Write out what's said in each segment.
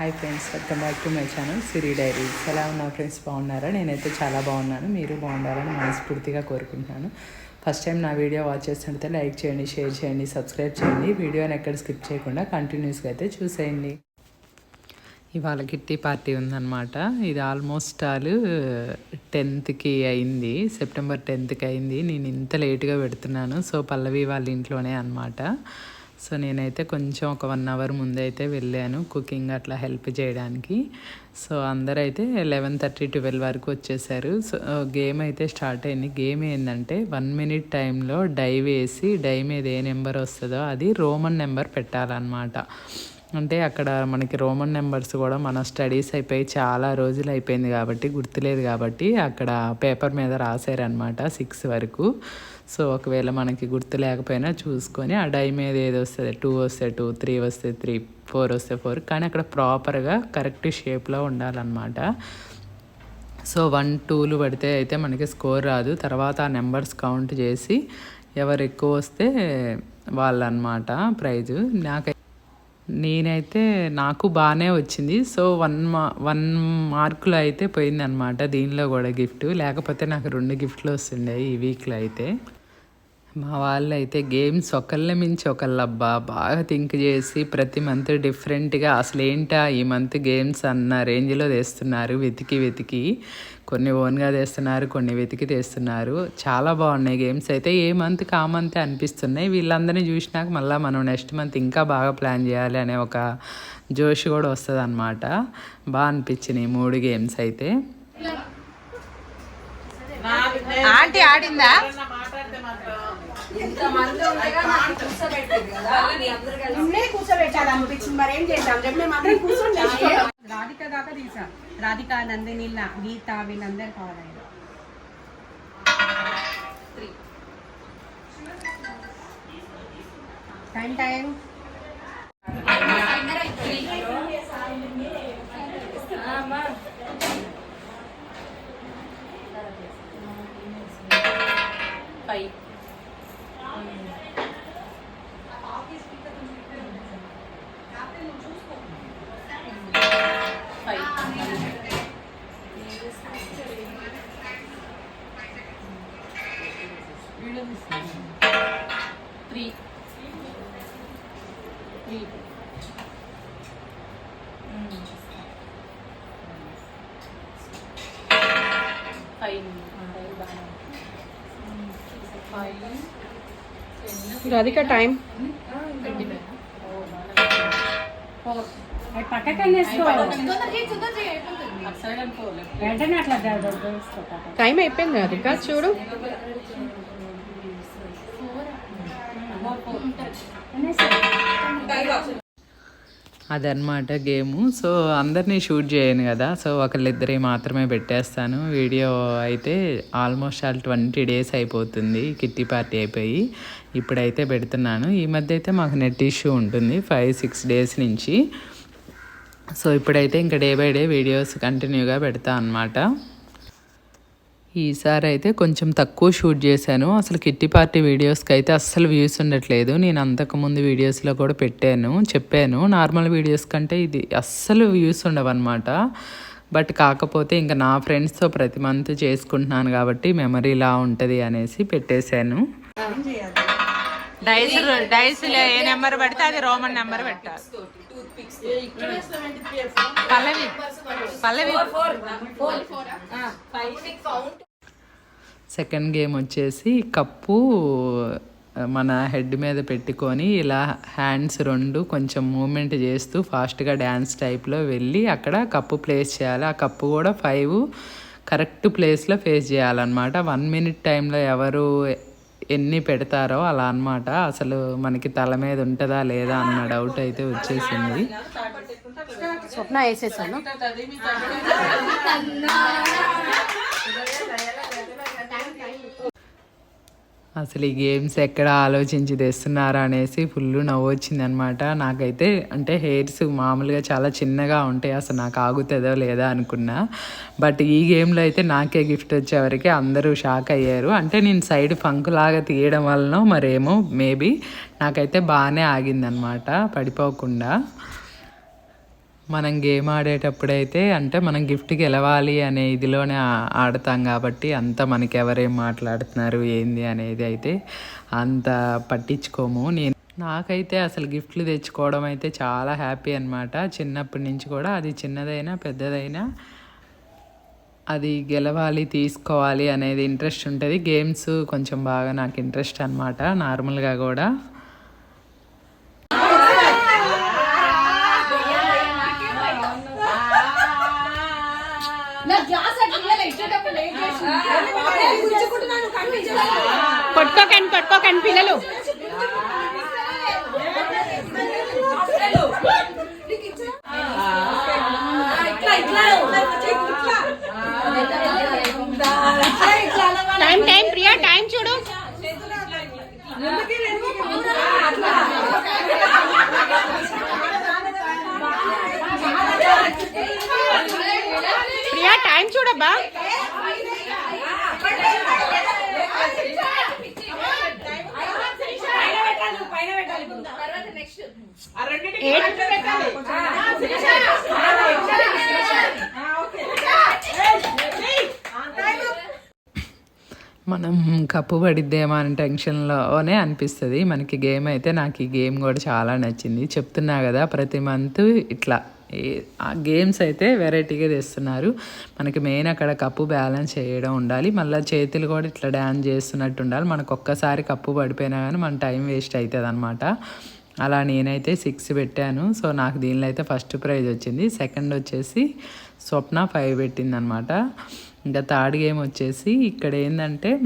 Hi friends welcome back to my channel Siri diaries. ఎలా ఉన్నారు friends? బాగున్నారా? నేనైతే చాలా బాగున్నాను. మీరు బాగుండాలని మనస్ఫూర్తిగా కోరుకుంటున్నాను. ఫస్ట్ టైం నా వీడియో వాచ్ చేస్తుంటే లైక్ చేయండి షేర్ చేయండి సబ్స్క్రైబ్ చేయండి. వీడియోని ఎక్కడ స్కిప్ చేయకుండా కంటిన్యూస్గా అయితే చూసేయండి. ఇవాళ కిట్టి పార్టీ ఉందన్నమాట. ఇది ఆల్మోస్ట్ ఆల్ టెన్త్కి అయింది. సెప్టెంబర్ టెన్త్కి అయింది. నేను ఇంత లేటుగా పెడుతున్నాను. సో పల్లవి వాళ్ళ ఇంట్లోనే అనమాట సో నేనైతే కొంచెం ఒక వన్ అవర్ ముందే అయితే వెళ్ళాను కుకింగ్ అట్లా హెల్ప్ చేయడానికి. సో అందరైతే లెవెన్ థర్టీ ట్వెల్వ్ వరకు వచ్చేసారు. సో గేమ్ అయితే స్టార్ట్ అయింది. గేమ్ ఏంటంటే వన్ మినిట్ టైంలో డై వేసి డై మీద ఏ నెంబర్ వస్తుందో అది రోమన్ నెంబర్ పెట్టాలన్నమాట. అంటే అక్కడ మనకి రోమన్ నెంబర్స్ కూడా మన స్టడీస్ అయిపోయి చాలా రోజులు అయిపోయింది కాబట్టి గుర్తులేదు కాబట్టి అక్కడ పేపర్ మీద రాశారనమాట సిక్స్ వరకు. సో ఒకవేళ మనకి గుర్తు లేకపోయినా చూసుకొని ఆ డై మీద ఏది వస్తుంది? టూ వస్తే టూ త్రీ వస్తే త్రీ ఫోర్ వస్తే ఫోర్. కానీ అక్కడ ప్రాపర్గా కరెక్ట్ షేప్లో ఉండాలన్నమాట. సో వన్ టూలు పడితే అయితే మనకి స్కోర్ రాదు. తర్వాత ఆ నెంబర్స్ కౌంట్ చేసి ఎవరు ఎక్కువ వస్తే వాళ్ళన్నమాట ప్రైజు. నాకు నేనైతే నాకు బాగానే వచ్చింది. సో వన్ మా వన్ మార్కులు అయితే పోయిందనమాట దీనిలో కూడా గిఫ్ట్. లేకపోతే నాకు రెండు గిఫ్ట్లు వస్తుండే ఈ వీక్లో అయితే. మా వాళ్ళు అయితే గేమ్స్ ఒకళ్ళ మించి ఒకళ్ళబ్బా. బాగా థింక్ చేసి ప్రతి మంత్ డిఫరెంట్గా అసలు ఏంటా ఈ మంత్ గేమ్స్ అన్న రేంజ్లో తెస్తున్నారు. వెతికి వెతికి. కొన్ని ఓన్గా తెస్తున్నారు కొన్ని వెతికి తెస్తున్నారు. చాలా బాగున్నాయి గేమ్స్ అయితే ఏ మంత్కి ఆ మంత్ అనిపిస్తున్నాయి? వీళ్ళందరినీ చూసినాక మళ్ళీ మనం నెక్స్ట్ మంత్ ఇంకా బాగా ప్లాన్ చేయాలి అనే ఒక జోష్ కూడా వస్తుంది అనమాట బాగా అనిపించినాయి మూడు గేమ్స్ అయితే. ఆంటీ ఆడిందా? నిన్నే కూర్చోబెట్టాలి అనిపించింది. మరి ఏం చేద్దాం? చెప్పి మేము అందరం కూర్చొని. రాధిక దాకా తీసా. రాధిక నందిని లా- గీత వీళ్ళందరూ కావాలి టైం టైం రాధిక టైం పక్కకనే వెంటనే అట్లా టైం అయిపోయింది రాధిక చూడు. అదనమాట గేము. సో అందరినీ షూట్ చేయను కదా. సో ఒకళ్ళిద్దరి మాత్రమే పెట్టేస్తాను. వీడియో అయితే ఆల్మోస్ట్ ఆల్ ట్వంటీ డేస్ అయిపోతుంది. కిట్టి పార్టీ అయిపోయి ఇప్పుడైతే పెడుతున్నాను. ఈ మధ్య అయితే మాకు నెట్ ఇష్యూ ఉంటుంది ఫైవ్ సిక్స్ డేస్ నుంచి. సో ఇప్పుడైతే ఇంకా డే బై డే వీడియోస్ కంటిన్యూగా పెడతా అనమాట ఈసారి అయితే కొంచెం తక్కువ షూట్ చేశాను. అసలు కిట్టి పార్టీ వీడియోస్కి అయితే అస్సలు వ్యూస్ ఉండట్లేదు. నేను అంతకుముందు వీడియోస్లో కూడా పెట్టాను చెప్పాను. నార్మల్ వీడియోస్ కంటే ఇది అస్సలు వ్యూస్ ఉండవన్నమాట. బట్ కాకపోతే ఇంకా నా ఫ్రెండ్స్తో ప్రతి మంత్ చేసుకుంటున్నాను కాబట్టి మెమరీ ఇలా ఉంటుంది అనేసి పెట్టేశాను. డైస్ డైస్ ఏ నెంబర్ పెడితే అది రోమన్ నెంబర్ పెట్టాలి. పల్లవి. పల్లవి. సెకండ్ గేమ్ వచ్చేసి కప్పు మన హెడ్ మీద పెట్టుకొని ఇలా హ్యాండ్స్ రెండు కొంచెం మూమెంట్ చేస్తూ ఫాస్ట్గా డ్యాన్స్ టైప్లో వెళ్ళి అక్కడ కప్పు ప్లేస్ చేయాలి. ఆ కప్పు కూడా ఫైవ్ కరెక్ట్ ప్లేస్లో ఫేస్ చేయాలన్నమాట. వన్ మినిట్ టైంలో ఎవరు ఎన్ని పెడతారో అలా అన్నమాట. అసలు మనకి తల మీద ఉంటుందా లేదా అన్న డౌట్ అయితే వచ్చేసింది. స్వప్న వేసేసాను. అసలు ఈ గేమ్స్ ఎక్కడ ఆలోచించి తెస్తున్నారా అనేసి ఫుల్ నవ్వు వచ్చిందనమాట నాకైతే అంటే హెయిర్స్ మామూలుగా చాలా చిన్నగా ఉంటాయి అసలు నాకు ఆగుతుందో లేదా అనుకున్నా. బట్ ఈ గేమ్లో అయితే నాకే గిఫ్ట్ వచ్చేవరకు అందరూ షాక్ అయ్యారు. అంటే నేను సైడ్ ఫంక్ లాగా తీయడం వలన మరేమో మేబీ నాకైతే బాగానే ఆగిందనమాట పడిపోకుండా. మనం గేమ్ ఆడేటప్పుడైతే అంటే మనం గిఫ్ట్ గెలవాలి అనే ఇదిలోనే ఆడతాం కాబట్టి అంత మనకి ఎవరేం మాట్లాడుతున్నారు ఏంది అనేది అయితే అంత పట్టించుకోము. నేను నాకైతే అసలు గిఫ్ట్లు తెచ్చుకోవడం అయితే చాలా హ్యాపీ అనమాట చిన్నప్పటి నుంచి కూడా అది చిన్నదైనా పెద్దదైనా అది గెలవాలి తీసుకోవాలి అనేది ఇంట్రెస్ట్ ఉంటుంది. గేమ్స్ కొంచెం బాగా నాకు ఇంట్రెస్ట్ అనమాట నార్మల్గా కూడా. కొట్టుకోకండి కొట్టుకోకండి పిల్లలు మనం కప్పు పడిద్దేమో అని టెన్షన్లోనే అనిపిస్తుంది. మనకి గేమ్ అయితే నాకు ఈ గేమ్ కూడా చాలా నచ్చింది. చెప్తున్నా కదా ప్రతి మంత్ ఇట్లా. ఆ గేమ్స్ అయితే వెరైటీగా తెస్తున్నారు. మనకి మెయిన్ అక్కడ కప్పు బ్యాలెన్స్ చేయడం ఉండాలి. మళ్ళీ చేతులు కూడా ఇట్లా డ్యాన్స్ చేస్తున్నట్టు ఉండాలి. మనకు ఒక్కసారి కప్పు పడిపోయినా కానీ మన టైం వేస్ట్ అవుతుంది అనమాట అలా నేనైతే సిక్స్ పెట్టాను. సో నాకు దీనిలో అయితే ఫస్ట్ ప్రైజ్ వచ్చింది. సెకండ్ వచ్చేసి స్వప్న ఫైవ్ పెట్టింది అనమాట ఇంకా థర్డ్ గేమ్ వచ్చేసి ఇక్కడ ఏంటంటే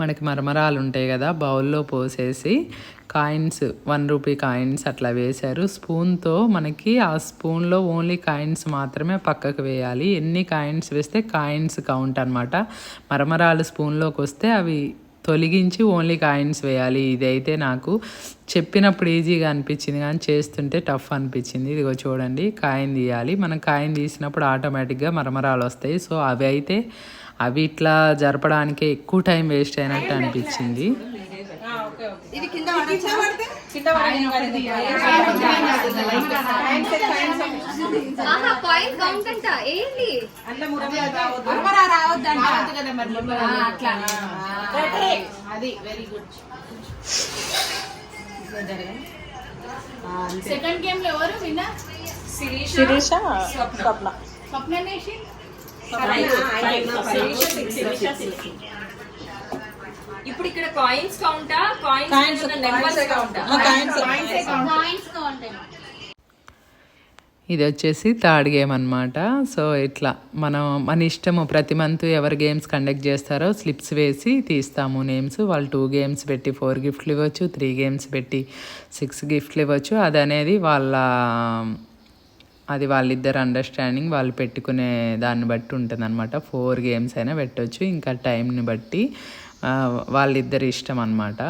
మనకి మరమరాలు ఉంటాయి కదా బౌల్లో పోసేసి కాయిన్స్ వన్ రూపీ కాయిన్స్ అట్లా వేశారు. స్పూన్తో మనకి ఆ స్పూన్లో ఓన్లీ కాయిన్స్ మాత్రమే పక్కకు వేయాలి. ఎన్ని కాయిన్స్ వేస్తే కాయిన్స్ కౌంట్ అనమాట మరమరాలు స్పూన్లోకి వస్తే అవి తొలగించి ఓన్లీ కాయిన్స్ వేయాలి. ఇదైతే నాకు చెప్పినప్పుడు ఈజీగా అనిపించింది కానీ చేస్తుంటే టఫ్ అనిపించింది. ఇదిగో చూడండి కాయిన్ తీయాలి. మనం కాయిన్ తీసినప్పుడు ఆటోమేటిక్గా మరమరాలు వస్తాయి. సో అవి అయితే అవి ఇట్లా జరపడానికే ఎక్కువ టైం వేస్ట్ అయినట్టు అనిపించింది. ఆహా కాయిన్ కౌంట్ అంట. ఏంటి సెకండ్ గేమ్లో ఎవరు? విన్నర్ శిరీష స్వప్న. స్వప్న. ఇప్పుడు ఇక్కడ కాయిన్స్ కౌంటా కాయిన్స్ నెంబర్స్ కౌంటా కాయిన్స్ కౌంట్ ఇది వచ్చేసి థర్డ్ గేమ్ అనమాట సో ఇట్లా మనం మన ఇష్టము ప్రతి మంత్ ఎవరు గేమ్స్ కండక్ట్ చేస్తారో స్లిప్స్ వేసి తీస్తాము నేమ్స్ వాళ్ళు టూ గేమ్స్ పెట్టి ఫోర్ గిఫ్ట్లు ఇవ్వచ్చు త్రీ గేమ్స్ పెట్టి సిక్స్ గిఫ్ట్లు ఇవ్వచ్చు. అది అనేది వాళ్ళ అది వాళ్ళిద్దరు అండర్స్టాండింగ్ వాళ్ళు పెట్టుకునే దాన్ని బట్టి ఉంటుంది అనమాట ఫోర్ గేమ్స్ అయినా పెట్టవచ్చు ఇంకా టైంని బట్టి వాళ్ళిద్దరి ఇష్టం అనమాట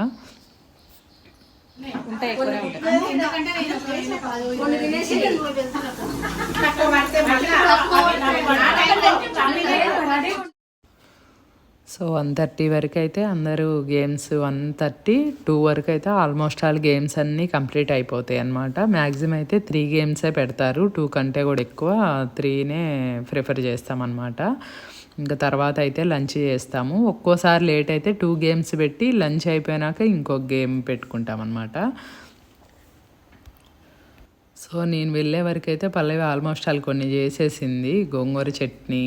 సో వన్ థర్టీ వరకు అయితే అందరూ గేమ్స్ వన్ థర్టీ టూ వరకు అయితే ఆల్మోస్ట్ ఆల్ గేమ్స్ అన్నీ కంప్లీట్ అయిపోతాయి అన్నమాట. మ్యాక్సిమం అయితే త్రీ గేమ్సే పెడతారు. టూ కంటే కూడా ఎక్కువ త్రీనే ప్రిఫర్ చేస్తామన్నమాట. ఇంకా తర్వాత అయితే లంచ్ చేస్తాము. ఒక్కోసారి లేట్ అయితే టూ గేమ్స్ పెట్టి లంచ్ అయిపోయినాక ఇంకో గేమ్ పెట్టుకుంటాం అనమాట సో నేను వెళ్ళే వరకు అయితే పల్లవి ఆల్మోస్ట్ ఆల్ కొన్ని చేసేసింది. గోంగూర చట్నీ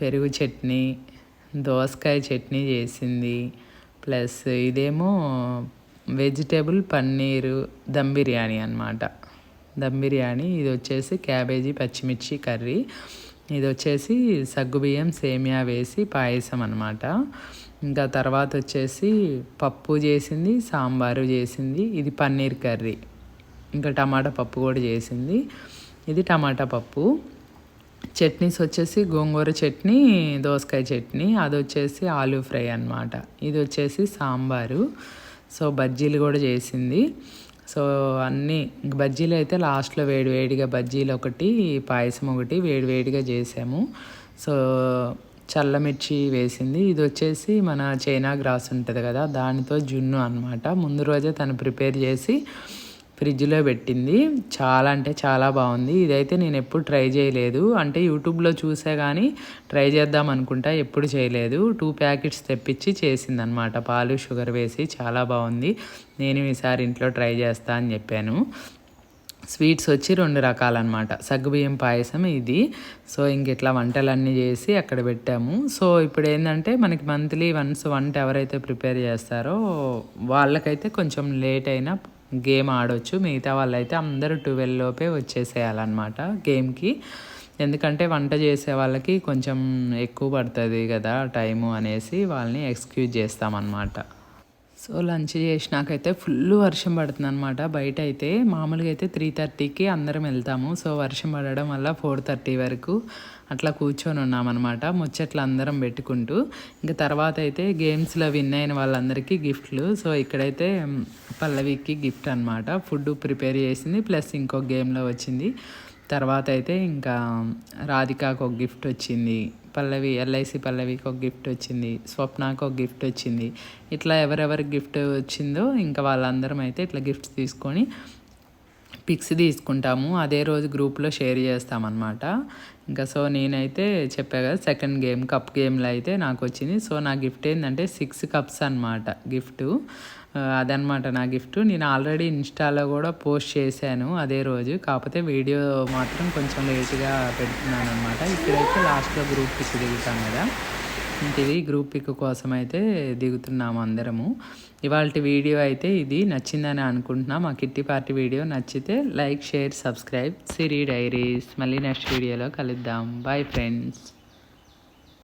పెరుగు చట్నీ దోసకాయ చట్నీ చేసింది. ప్లస్ ఇదేమో వెజిటేబుల్ పన్నీరు దమ్ బిర్యానీ అనమాట దమ్ బిర్యానీ ఇది వచ్చేసి క్యాబేజీ పచ్చిమిర్చి కర్రీ. ఇది వచ్చేసి సగ్గుబియ్యం సేమియా వేసి పాయసం అనమాట ఇంకా తర్వాత వచ్చేసి పప్పు చేసింది సాంబారు చేసింది ఇది పన్నీర్ కర్రీ. ఇంకా టమాటా పప్పు కూడా చేసింది. ఇది టమాటా పప్పు. చట్నీస్ వచ్చేసి గోంగూర చట్నీ దోసకాయ చట్నీ అది వచ్చేసి ఆలూ ఫ్రై అన్నమాట. ఇది వచ్చేసి సాంబారు. సో బజ్జీలు కూడా చేసింది. సో అన్నీ బజ్జీలు అయితే లాస్ట్లో వేడి వేడిగా బజ్జీలు ఒకటి పాయసం ఒకటి వేడి వేడిగా చేసాము. సో చల్లమిర్చి వేసింది. ఇది వచ్చేసి మన చైనా గ్రాస్ ఉంటుంది కదా దానితో జున్ను అన్నమాట. ముందు రోజే తను ప్రిపేర్ చేసి ఫ్రిడ్జ్లో పెట్టింది. చాలా అంటే చాలా బాగుంది. ఇదైతే నేను ఎప్పుడు ట్రై చేయలేదు. అంటే యూట్యూబ్లో చూసే కానీ ట్రై చేద్దాం అనుకుంటా ఎప్పుడు చేయలేదు. టూ ప్యాకెట్స్ తెప్పించి చేసిందనమాట పాలు షుగర్ వేసి చాలా బాగుంది. నేను ఈసారి ఇంట్లో ట్రై చేస్తా అని చెప్పాను. స్వీట్స్ వచ్చి రెండు రకాలన్నమాట. సగ్గుబియ్యం పాయసం ఇది. సో ఇంక ఇట్లా వంటలన్నీ చేసి అక్కడ పెట్టాము. సో ఇప్పుడు ఏంటంటే మనకి మంత్లీ వన్స్ వంట ఎవరైతే ప్రిపేర్ చేస్తారో వాళ్ళకైతే కొంచెం లేట్ అయినా గేమ్ ఆడొచ్చు. మిగతా వాళ్ళైతే అందరూ ట్వెల్వ్ లోపే వచ్చేసేయాలన్నమాట గేమ్కి. ఎందుకంటే వంట చేసే వాళ్ళకి కొంచెం ఎక్కువ పడుతుంది కదా టైము అనేసి వాళ్ళని ఎక్స్క్యూజ్ చేస్తామన్నమాట. సో లంచ్ చేసినాకైతే ఫుల్ వర్షం పడుతుంది అనమాట బయట అయితే మామూలుగా అయితే త్రీ థర్టీకి అందరం వెళ్తాము. సో వర్షం పడడం వల్ల ఫోర్ థర్టీ వరకు అట్లా కూర్చొని ఉన్నామన్నమాట. ముచ్చట్లు అందరం పెట్టుకుంటూ. ఇంకా తర్వాత అయితే గేమ్స్లో విన్ అయిన వాళ్ళందరికీ గిఫ్ట్లు. సో ఇక్కడైతే పల్లవికి గిఫ్ట్ అనమాట ఫుడ్ ప్రిపేర్ చేసింది. ప్లస్ ఇంకో గేమ్లో వచ్చింది. తర్వాత అయితే ఇంకా రాధికాకు ఒక గిఫ్ట్ వచ్చింది. పల్లవి ఎల్ఐసి పల్లవికి ఒక గిఫ్ట్ వచ్చింది స్వప్నకు ఒక గిఫ్ట్ వచ్చింది. ఇట్లా ఎవరెవరికి గిఫ్ట్ వచ్చిందో ఇంకా వాళ్ళందరం అయితే ఇట్లా గిఫ్ట్స్ తీసుకొని పిక్స్ తీసుకుంటాము. అదే రోజు గ్రూప్లో షేర్ చేస్తామన్నమాట. ఇంకా సో నేనైతే చెప్పా కదా సెకండ్ గేమ్ కప్ గేమ్లో అయితే నాకు వచ్చింది. సో నా గిఫ్ట్ ఏంటంటే సిక్స్ కప్స్ అనమాట గిఫ్ట్. అదనమాట నా గిఫ్ట్. నేను ఆల్రెడీ ఇన్స్టాలో కూడా పోస్ట్ చేశాను అదే రోజు. కాకపోతే వీడియో మాత్రం కొంచెం లేట్గా పెడుతున్నాను అనమాట ఇక్కడైతే లాస్ట్లో గ్రూప్ పిక్ దిగుతాం కదా. ఇది గ్రూప్ పిక్ కోసం అయితే దిగుతున్నాము అందరము. ఇవాళ వీడియో అయితే ఇది. నచ్చిందని అనుకుంటున్నా. మా కిట్టి పార్టీ వీడియో నచ్చితే like share subscribe. Siri diaries. మళ్ళీ నెక్స్ట్ వీడియోలో కలుద్దాం. Bye friends.